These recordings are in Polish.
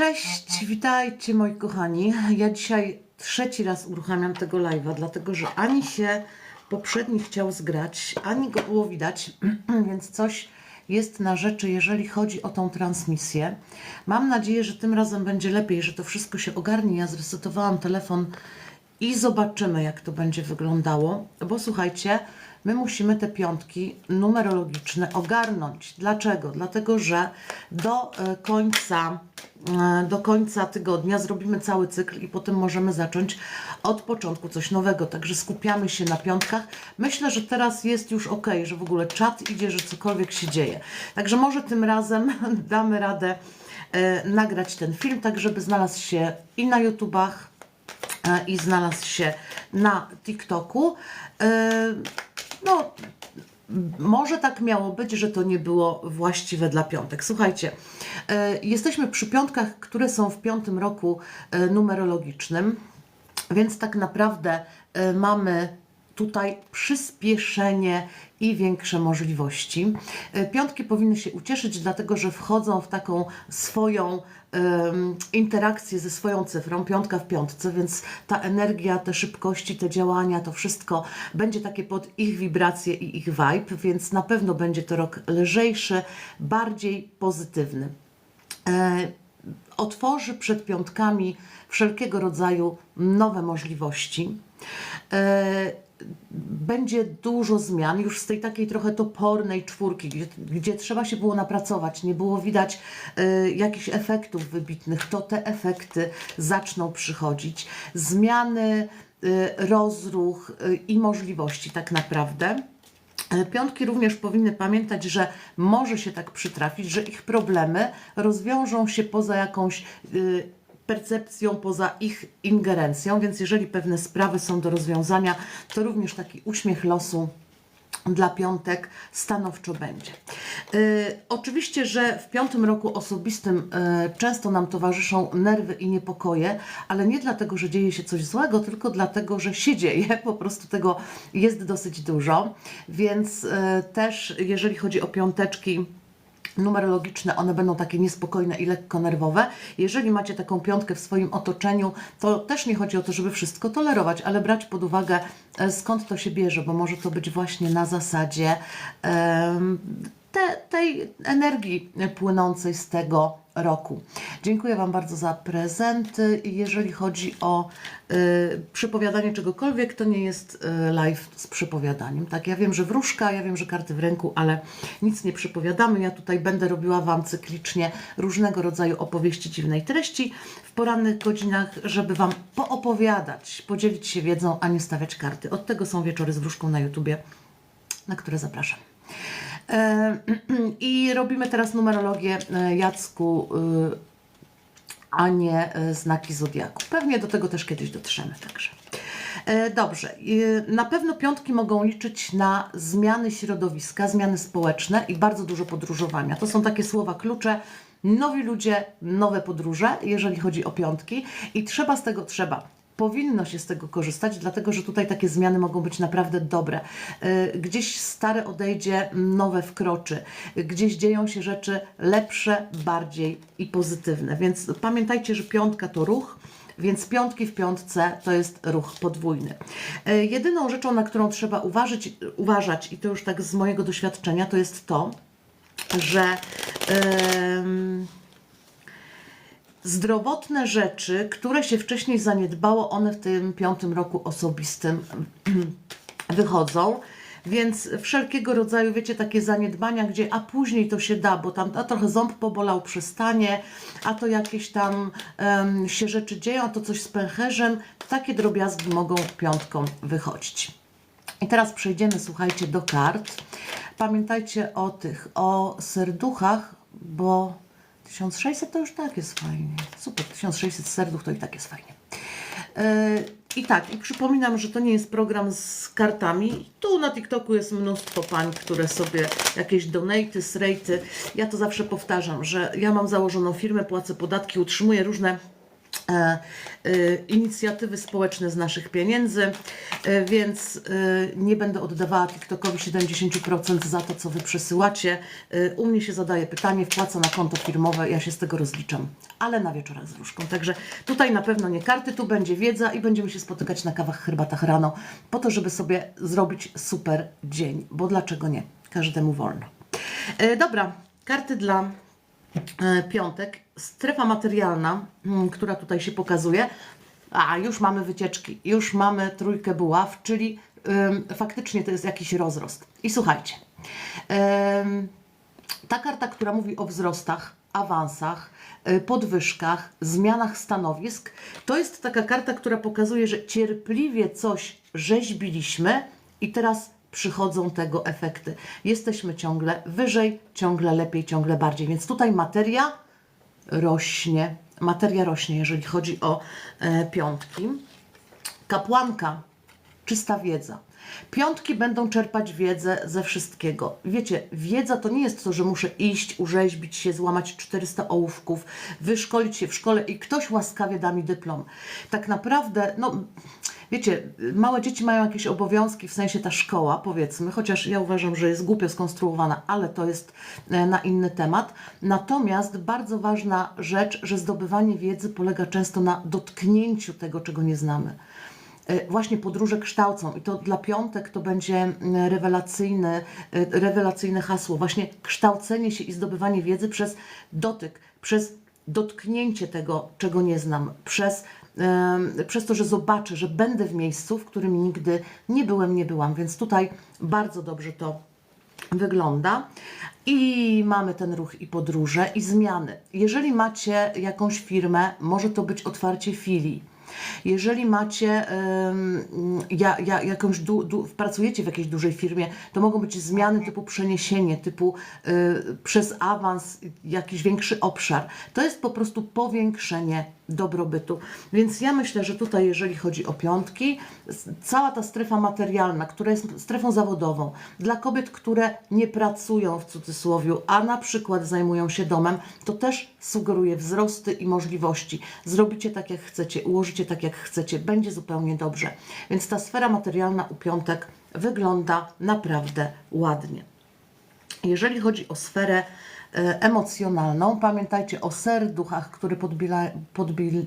Cześć, witajcie moi kochani. Ja dzisiaj trzeci raz uruchamiam tego live'a, dlatego że ani się poprzedni chciał zgrać, ani go było widać, więc coś jest na rzeczy, jeżeli chodzi o tą transmisję. Mam nadzieję, że tym razem będzie lepiej, że to wszystko się ogarnie. Ja zresetowałam telefon i zobaczymy, jak to będzie wyglądało, bo słuchajcie, my musimy te piątki numerologiczne ogarnąć. Dlaczego? Dlatego, że do e, końca, e, do końca tygodnia zrobimy cały cykl i potem możemy zacząć od początku coś nowego. Także skupiamy się na piątkach. Myślę, że teraz jest już ok, że w ogóle czat idzie, że cokolwiek się dzieje. Także może tym razem damy radę e, nagrać ten film, tak żeby znalazł się i na YouTubach, i znalazł się na TikToku. No, może tak miało być, że to nie było właściwe dla piątek. Słuchajcie, e, jesteśmy przy piątkach, które są w piątym roku e, numerologicznym, więc tak naprawdę e, mamy tutaj przyspieszenie i większe możliwości. E, Piątki powinny się ucieszyć, dlatego że wchodzą w taką swoją interakcję ze swoją cyfrą, piątka w piątce, więc ta energia, te szybkości, te działania, to wszystko będzie takie pod ich wibracje i ich vibe, więc na pewno będzie to rok lżejszy, bardziej pozytywny e, otworzy przed piątkami wszelkiego rodzaju nowe możliwości. E, będzie dużo zmian już z tej takiej trochę topornej czwórki, gdzie, gdzie trzeba się było napracować, nie było widać e, jakichś efektów wybitnych, to te efekty zaczną przychodzić. Zmiany, e, rozruch e, i możliwości tak naprawdę. E, Piątki również powinny pamiętać, że może się tak przytrafić, że ich problemy rozwiążą się poza jakąś y, percepcją, poza ich ingerencją, więc jeżeli pewne sprawy są do rozwiązania, to również taki uśmiech losu dla piątek stanowczo będzie. Y, oczywiście, że w piątym roku osobistym y, często nam towarzyszą nerwy i niepokoje, ale nie dlatego, że dzieje się coś złego, tylko dlatego, że się dzieje. Po prostu tego jest dosyć dużo. Więc y, też, jeżeli chodzi o piąteczki, numerologiczne, one będą takie niespokojne i lekko nerwowe. Jeżeli macie taką piątkę w swoim otoczeniu, to też nie chodzi o to, żeby wszystko tolerować, ale brać pod uwagę, e, skąd to się bierze, bo może to być właśnie na zasadzie te, tej energii płynącej z tego roku. Dziękuję Wam bardzo za prezenty. Jeżeli chodzi o y, przepowiadanie czegokolwiek, to nie jest y, live z przepowiadaniem. Tak, ja wiem, że wróżka, ja wiem, że karty w ręku, ale nic nie przepowiadamy. Ja tutaj będę robiła Wam cyklicznie różnego rodzaju opowieści dziwnej treści w porannych godzinach, żeby Wam poopowiadać, podzielić się wiedzą, a nie stawiać karty. Od tego są wieczory z wróżką na YouTubie, na które zapraszam. E, I robimy teraz numerologię e, Jacku, y, a nie e, znaki zodiaku. Pewnie do tego też kiedyś dotrzemy także. E, Dobrze, na pewno piątki mogą liczyć na zmiany środowiska, zmiany społeczne i bardzo dużo podróżowania. To są takie słowa klucze. Nowi ludzie, nowe podróże, jeżeli chodzi o piątki, i trzeba z tego, trzeba, powinno się z tego korzystać, dlatego że tutaj takie zmiany mogą być naprawdę dobre. Y, Gdzieś stare odejdzie, nowe wkroczy. Gdzieś dzieją się rzeczy lepsze, bardziej i pozytywne. Więc pamiętajcie, że piątka to ruch. Więc piątki w piątce to jest ruch podwójny. Y, Jedyną rzeczą, na którą trzeba uważać, uważać, i to już tak z mojego doświadczenia, to jest to, że em, zdrowotne rzeczy, które się wcześniej zaniedbało, one w tym piątym roku osobistym wychodzą. Więc wszelkiego rodzaju, wiecie, takie zaniedbania, gdzie a później to się da, bo tam a trochę ząb pobolał, przestanie, a to jakieś tam em, się rzeczy dzieją, a to coś z pęcherzem, takie drobiazgi mogą piątką wychodzić. I teraz przejdziemy, słuchajcie, do kart. Pamiętajcie o tych, o serduchach, bo 1600 to już tak jest fajnie. Super, 1600 serduch to i tak jest fajnie. Yy, I tak, i przypominam, że to nie jest program z kartami. Tu na TikToku jest mnóstwo pań, które sobie jakieś donaty, srejty. Ja to zawsze powtarzam, że ja mam założoną firmę, płacę podatki, utrzymuję różne e, e, inicjatywy społeczne z naszych pieniędzy, e, więc e, nie będę oddawała TikTokowi 70% za to, co Wy przesyłacie. E, u mnie się zadaje pytanie, wpłaca na konto firmowe, ja się z tego rozliczam, ale na wieczorach z różką. Także tutaj na pewno nie karty, tu będzie wiedza i będziemy się spotykać na kawach, herbatach rano, po to, żeby sobie zrobić super dzień, bo dlaczego nie? Każdemu wolno. E, dobra, karty dla e, piątek. Strefa materialna, mm, która tutaj się pokazuje. A, już mamy wycieczki, już mamy trójkę buław, czyli ym, faktycznie to jest jakiś rozrost. I słuchajcie, ym, ta karta, która mówi o wzrostach, awansach, y, podwyżkach, zmianach stanowisk, to jest taka karta, która pokazuje, że cierpliwie coś rzeźbiliśmy i teraz przychodzą tego efekty. Jesteśmy ciągle wyżej, ciągle lepiej, ciągle bardziej. Więc tutaj materia rośnie. Materia rośnie, jeżeli chodzi o e, piątki. Kapłanka, czysta wiedza. Piątki będą czerpać wiedzę ze wszystkiego. Wiecie, wiedza to nie jest to, że muszę iść, urzeźbić się, złamać 400 ołówków, wyszkolić się w szkole i ktoś łaskawie da mi dyplom. Tak naprawdę, no, wiecie, małe dzieci mają jakieś obowiązki, w sensie ta szkoła, powiedzmy, chociaż ja uważam, że jest głupio skonstruowana, ale to jest e, na inny temat. Natomiast bardzo ważna rzecz, że zdobywanie wiedzy polega często na dotknięciu tego, czego nie znamy. E, właśnie podróże kształcą i to dla piątek to będzie rewelacyjny, e, rewelacyjne hasło. Właśnie kształcenie się i zdobywanie wiedzy przez dotyk, przez dotknięcie tego, czego nie znam, przez, przez to, że zobaczę, że będę w miejscu, w którym nigdy nie byłem, nie byłam. Więc tutaj bardzo dobrze to wygląda. I mamy ten ruch i podróże i zmiany. Jeżeli macie jakąś firmę, może to być otwarcie filii. Jeżeli macie em, ja, ja, jakąś, du, du, pracujecie w jakiejś dużej firmie, to mogą być zmiany typu przeniesienie, typu y, przez awans, jakiś większy obszar. To jest po prostu powiększenie dobrobytu. Więc ja myślę, że tutaj, jeżeli chodzi o piątki, cała ta strefa materialna, która jest strefą zawodową, dla kobiet, które nie pracują w cudzysłowie, a na przykład zajmują się domem, to też sugeruje wzrosty i możliwości. Zrobicie tak, jak chcecie, ułożycie tak, jak chcecie, będzie zupełnie dobrze. Więc ta sfera materialna u piątek wygląda naprawdę ładnie. Jeżeli chodzi o sferę e, emocjonalną, pamiętajcie o serduchach, które podbila, podbil,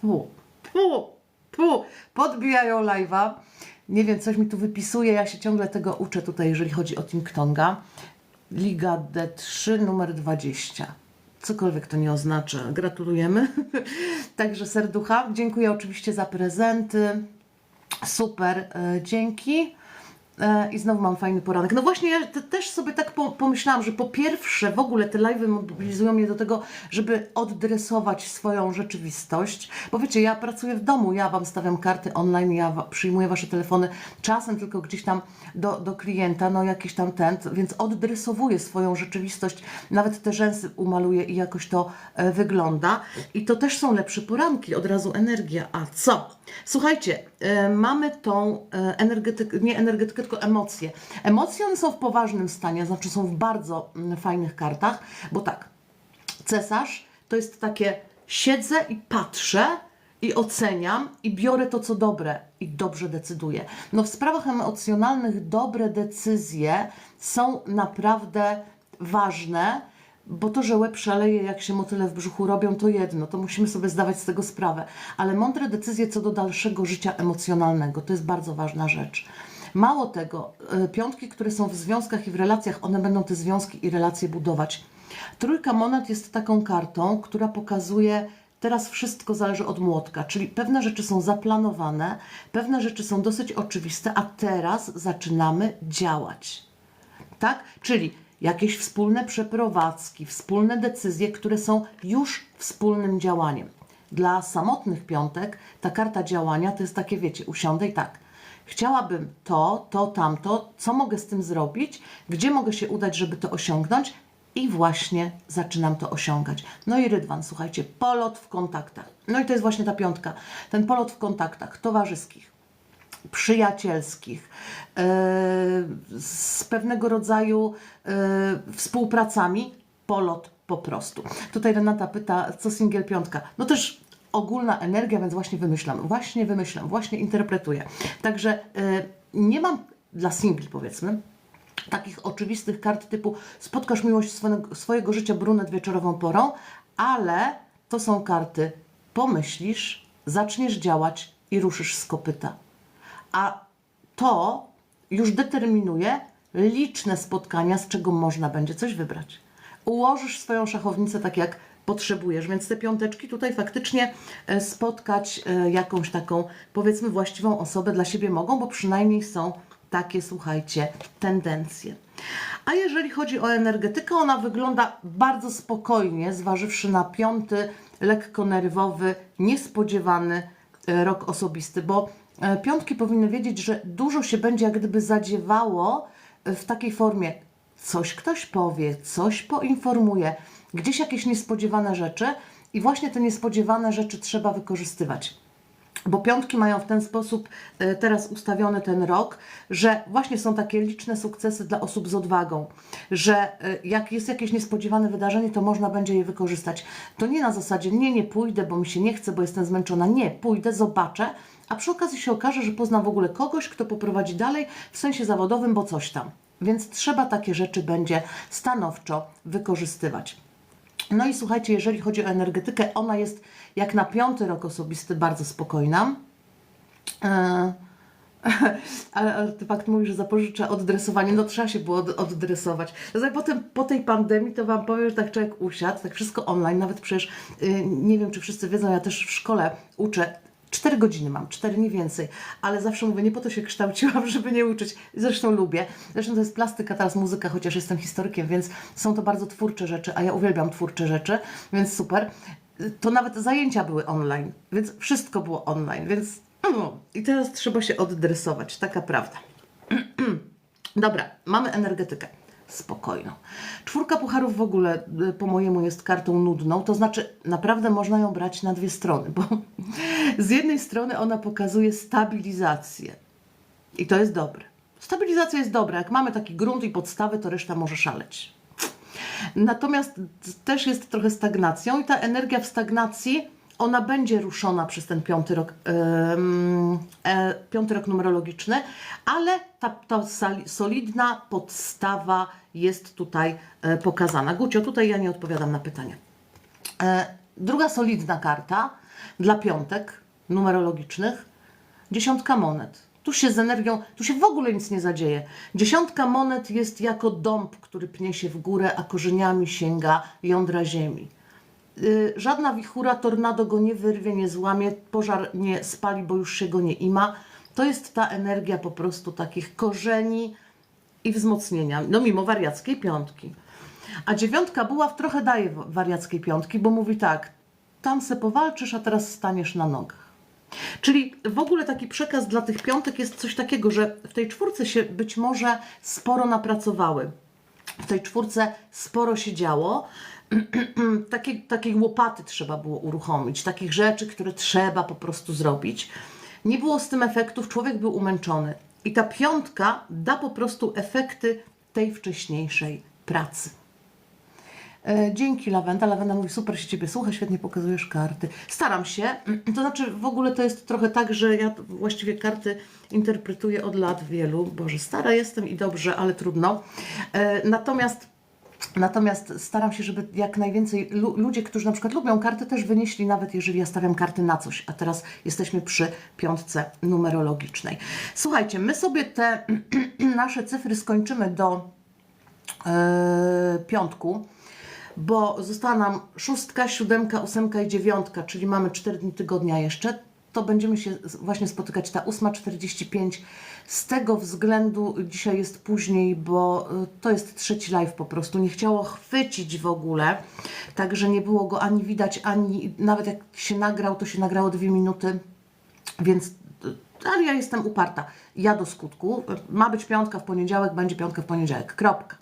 pu, pu, pu, podbijają live'a. Nie wiem, coś mi tu wypisuje, ja się ciągle tego uczę tutaj, jeżeli chodzi o Team Ktonga. Liga D3, numer 20. Cokolwiek to nie oznacza. Gratulujemy. Także serducha. Dziękuję oczywiście za prezenty. Super, e, dzięki. E, I znowu mam fajny poranek. No właśnie, ja te, też sobie tak po, pomyślałam, że po pierwsze w ogóle te live'y mobilizują mnie do tego, żeby oddresować swoją rzeczywistość. Bo wiecie, ja pracuję w domu, ja Wam stawiam karty online, ja przyjmuję Wasze telefony, czasem tylko gdzieś tam do, do klienta, no jakiś tam ten, więc oddresowuję swoją rzeczywistość, nawet te rzęsy umaluję i jakoś to e, wygląda. I to też są lepsze poranki, od razu energia. A co? Słuchajcie, e, mamy tą e, energetykę, nie energetykę, tylko emocje. Emocje one są w poważnym stanie, znaczy są w bardzo mm, fajnych kartach, bo tak, cesarz to jest takie siedzę i patrzę i oceniam i biorę to, co dobre i dobrze decyduję. No w sprawach emocjonalnych dobre decyzje są naprawdę ważne, bo to, że łeb szaleje, jak się motyle w brzuchu robią, to jedno, to musimy sobie zdawać z tego sprawę. Ale mądre decyzje co do dalszego życia emocjonalnego, to jest bardzo ważna rzecz. Mało tego, y, piątki, które są w związkach i w relacjach, one będą te związki i relacje budować. Trójka monet jest taką kartą, która pokazuje, teraz wszystko zależy od młotka, czyli pewne rzeczy są zaplanowane, pewne rzeczy są dosyć oczywiste, a teraz zaczynamy działać. Tak? Czyli jakieś wspólne przeprowadzki, wspólne decyzje, które są już wspólnym działaniem. Dla samotnych piątek ta karta działania to jest takie, wiecie, usiądę i tak. Chciałabym to, to, tamto, co mogę z tym zrobić, gdzie mogę się udać, żeby to osiągnąć, i właśnie zaczynam to osiągać. No i Rydwan, słuchajcie, polot w kontaktach. No i to jest właśnie ta piątka. Ten polot w kontaktach towarzyskich przyjacielskich, e, z pewnego rodzaju e, współpracami, polot po prostu. Tutaj Renata pyta, co singiel piątka? No też ogólna energia, więc właśnie wymyślam, właśnie wymyślam, właśnie interpretuję. Także y, nie mam dla singli powiedzmy, takich oczywistych kart typu spotkasz miłość swojego życia brunet wieczorową porą, ale to są karty pomyślisz, zaczniesz działać i ruszysz z kopyta. A to już determinuje liczne spotkania, z czego można będzie coś wybrać. Ułożysz swoją szachownicę tak, jak potrzebujesz, więc te piąteczki tutaj faktycznie e, spotkać e, jakąś taką, powiedzmy, właściwą osobę dla siebie mogą, bo przynajmniej są takie, słuchajcie, tendencje. A jeżeli chodzi o energetykę, ona wygląda bardzo spokojnie, zważywszy na piąty, lekko nerwowy, niespodziewany e, rok osobisty, bo piątki powinny wiedzieć, że dużo się będzie jak gdyby zadziewało e, w takiej formie. Coś ktoś powie, coś poinformuje, gdzieś jakieś niespodziewane rzeczy i właśnie te niespodziewane rzeczy trzeba wykorzystywać. Bo piątki mają w ten sposób e, teraz ustawiony ten rok, że właśnie są takie liczne sukcesy dla osób z odwagą, że e, jak jest jakieś niespodziewane wydarzenie, to można będzie je wykorzystać. To nie na zasadzie, nie, nie pójdę, bo mi się nie chce, bo jestem zmęczona. Nie, pójdę, zobaczę, a przy okazji się okaże, że poznam w ogóle kogoś, kto poprowadzi dalej w sensie zawodowym, bo coś tam. Więc trzeba takie rzeczy będzie stanowczo wykorzystywać. No i słuchajcie, jeżeli chodzi o energetykę, ona jest jak na piąty rok osobisty bardzo spokojna. E, ale artefakt mówi, że zapożycza oddresowanie. No trzeba się było od, oddresować. No potem po tej pandemii to Wam powiem, że tak człowiek usiadł, tak wszystko online, nawet przecież y, nie wiem, czy wszyscy wiedzą, ja też w szkole uczę. Cztery godziny mam, cztery nie więcej, ale zawsze mówię, nie po to się kształciłam, żeby nie uczyć. Zresztą lubię. Zresztą to jest plastyka, teraz muzyka, chociaż jestem historykiem, więc są to bardzo twórcze rzeczy, a ja uwielbiam twórcze rzeczy, więc super. To nawet zajęcia były online, więc wszystko było online, więc no, i teraz trzeba się oddresować, taka prawda. Dobra, mamy energetykę. Spokojną. Czwórka pucharów w ogóle y, po mojemu jest kartą nudną, to znaczy naprawdę można ją brać na dwie strony, bo z jednej strony ona pokazuje stabilizację i to jest dobre. Stabilizacja jest dobra, jak mamy taki grunt i podstawy, to reszta może szaleć. Natomiast też jest trochę stagnacją i ta energia w stagnacji, ona będzie ruszona przez ten piąty rok, e, piąty rok numerologiczny, ale ta, ta solidna podstawa jest tutaj e, pokazana. Gucio, tutaj ja nie odpowiadam na pytania. E, druga solidna karta dla piątek numerologicznych, dziesiątka monet. Tu się z energią, tu się w ogóle nic nie zadzieje. Dziesiątka monet jest jako dąb, który pnie się w górę, a korzeniami sięga jądra ziemi. Y, żadna wichura, tornado go nie wyrwie, nie złamie, pożar nie spali, bo już się go nie ima. To jest ta energia po prostu takich korzeni i wzmocnienia, no mimo wariackiej piątki. A dziewiątka buław trochę daje wa- wariackiej piątki, bo mówi tak, tam se powalczysz, a teraz staniesz na nogach. Czyli w ogóle taki przekaz dla tych piątek jest coś takiego, że w tej czwórce się być może sporo napracowały. W tej czwórce sporo się działo. Takiej, takiej łopaty trzeba było uruchomić, takich rzeczy, które trzeba po prostu zrobić. Nie było z tym efektów, człowiek był umęczony. I ta piątka da po prostu efekty tej wcześniejszej pracy. E, Dzięki Lawenda. Lawenda mówi, super się Ciebie słucha, świetnie pokazujesz karty. Staram się. To znaczy w ogóle to jest trochę tak, że ja właściwie karty interpretuję od lat wielu. Boże, stara jestem i dobrze, ale trudno. E, Natomiast Natomiast staram się, żeby jak najwięcej lu- ludzie, którzy na przykład lubią karty, też wynieśli, nawet jeżeli ja stawiam karty na coś. A teraz jesteśmy przy piątce numerologicznej. Słuchajcie, my sobie te nasze cyfry skończymy do e, piątku, bo została nam szóstka, siódemka, ósemka i dziewiątka, czyli mamy 4 dni tygodnia jeszcze. To będziemy się właśnie spotykać ta 8.45. Z tego względu dzisiaj jest później, bo y, to jest trzeci live po prostu. Nie chciało chwycić w ogóle, także nie było go ani widać, ani nawet jak się nagrał, to się nagrało dwie minuty. Więc, y, ale ja jestem uparta. Ja do skutku. Ma być piątka w poniedziałek, będzie piątka w poniedziałek. Kropka.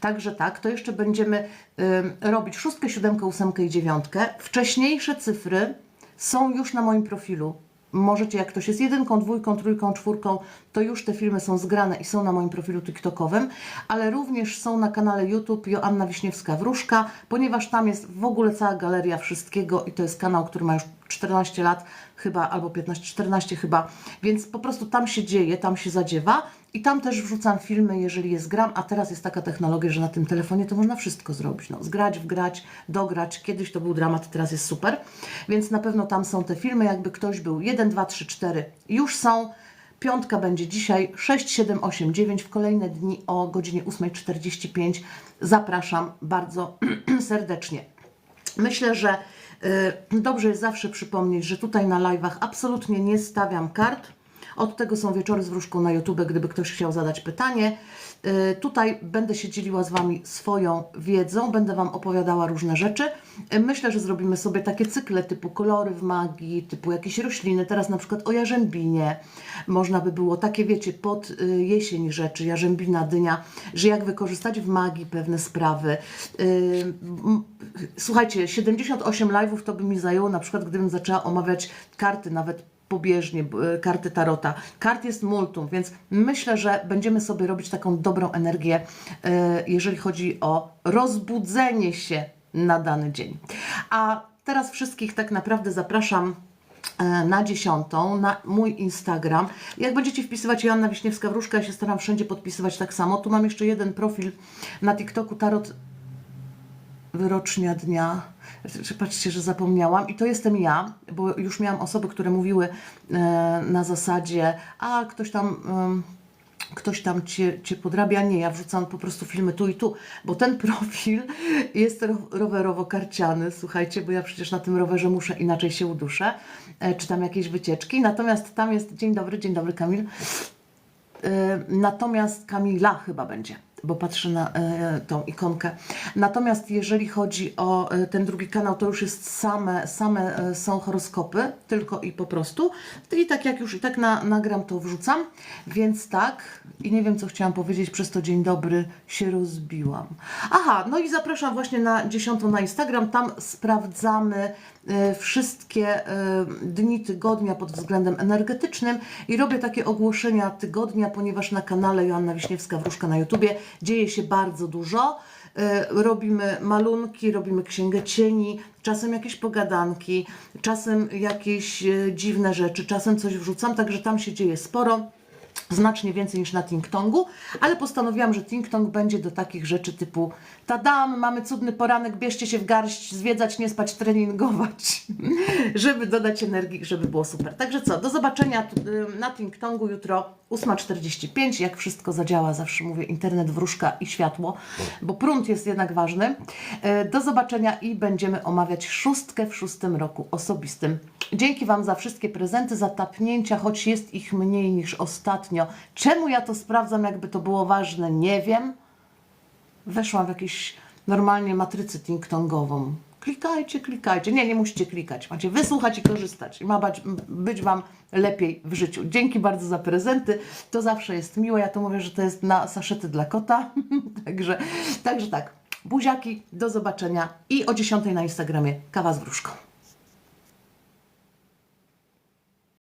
Także tak, to jeszcze będziemy ym, robić szóstkę, siódemkę, ósemkę i dziewiątkę. Wcześniejsze cyfry są już na moim profilu. możecie, jak ktoś jest jedynką, dwójką, trójką, czwórką, to już te filmy są zgrane i są na moim profilu TikTokowym, ale również są na kanale YouTube Joanna Wiśniewska-Wróżka, ponieważ tam jest w ogóle cała galeria wszystkiego i to jest kanał, który ma już 14 lat chyba, albo 15, 14 chyba, więc po prostu tam się dzieje, tam się zadziewa i tam też wrzucam filmy, jeżeli je zgram, a teraz jest taka technologia, że na tym telefonie to można wszystko zrobić, no, zgrać, wgrać, dograć, kiedyś to był dramat, teraz jest super, więc na pewno tam są te filmy, jakby ktoś był 1, 2, 3, 4, już są, Piątka będzie dzisiaj 6, 7, 8, 9 w kolejne dni o godzinie 8.45. Zapraszam bardzo serdecznie. Myślę, że dobrze jest zawsze przypomnieć, że tutaj na live'ach absolutnie nie stawiam kart. Od tego są wieczory z wróżką na YouTube, gdyby ktoś chciał zadać pytanie. Y, Tutaj będę się dzieliła z Wami swoją wiedzą, będę Wam opowiadała różne rzeczy. Y, Myślę, że zrobimy sobie takie cykle typu kolory w magii, typu jakieś rośliny. Teraz na przykład o jarzębinie. Można by było takie, wiecie, pod y, jesień rzeczy, jarzębina, dynia, że jak wykorzystać w magii pewne sprawy. Słuchajcie, 78 live'ów to by mi zajęło, na przykład gdybym zaczęła omawiać karty, nawet pobieżnie, b- karty Tarota. Kart jest multum, więc myślę, że będziemy sobie robić taką dobrą energię, e, jeżeli chodzi o rozbudzenie się na dany dzień. A teraz wszystkich tak naprawdę zapraszam e, na dziesiątą, na mój Instagram. Jak będziecie wpisywać Joanna Wiśniewska-Wróżka, ja się staram wszędzie podpisywać tak samo. Tu mam jeszcze jeden profil na TikToku, Tarot wyrocznia dnia. Patrzcie, że zapomniałam. I to jestem ja, bo już miałam osoby, które mówiły e, na zasadzie, a ktoś tam. em, Ktoś tam cię, cię podrabia. Nie, ja wrzucam po prostu filmy tu i tu, bo ten profil jest ro, rowerowo-karciany, słuchajcie, bo ja przecież na tym rowerze muszę inaczej się uduszę, e, czy tam jakieś wycieczki. Natomiast tam jest, dzień dobry, dzień dobry Kamil, E, Natomiast Kamila chyba będzie, bo patrzę na e, tą ikonkę. Natomiast jeżeli chodzi o e, ten drugi kanał, to już jest same, same e, są horoskopy, tylko i po prostu. I tak jak już i tak na, nagram, to wrzucam. Więc tak, i nie wiem co chciałam powiedzieć, przez to dzień dobry się rozbiłam. Aha, no i zapraszam właśnie na 10 na Instagram. Tam sprawdzamy e, wszystkie e, dni tygodnia pod względem energetycznym i robię takie ogłoszenia tygodnia, ponieważ na kanale Joanna Wiśniewska-Wróżka na YouTubie dzieje się bardzo dużo. E, Robimy malunki, robimy księgę cieni, czasem jakieś pogadanki, czasem jakieś e, dziwne rzeczy, czasem coś wrzucam, także tam się dzieje sporo znacznie więcej niż na Tingtongu, ale postanowiłam, że Tingtong będzie do takich rzeczy typu tadam, mamy cudny poranek, bierzcie się w garść, zwiedzać, nie spać, treningować, żeby dodać energii, żeby było super. Także co, do zobaczenia y, na Tingtongu jutro 8.45, jak wszystko zadziała, zawsze mówię internet, wróżka i światło, bo prąd jest jednak ważny. E, Do zobaczenia i będziemy omawiać szóstkę w szóstym roku osobistym. Dzięki Wam za wszystkie prezenty, za tapnięcia, choć jest ich mniej niż ostatnio. Czemu ja to sprawdzam, jakby to było ważne, nie wiem. Weszłam w jakąś normalnie matrycę ting-tongową. Klikajcie, klikajcie. Nie, nie musicie klikać. Macie wysłuchać i korzystać. I ma być, być Wam lepiej w życiu. Dzięki bardzo za prezenty. To zawsze jest miłe. Ja to mówię, że to jest na saszety dla kota. także, także tak. Buziaki, do zobaczenia i o 10 na Instagramie kawa z wróżką.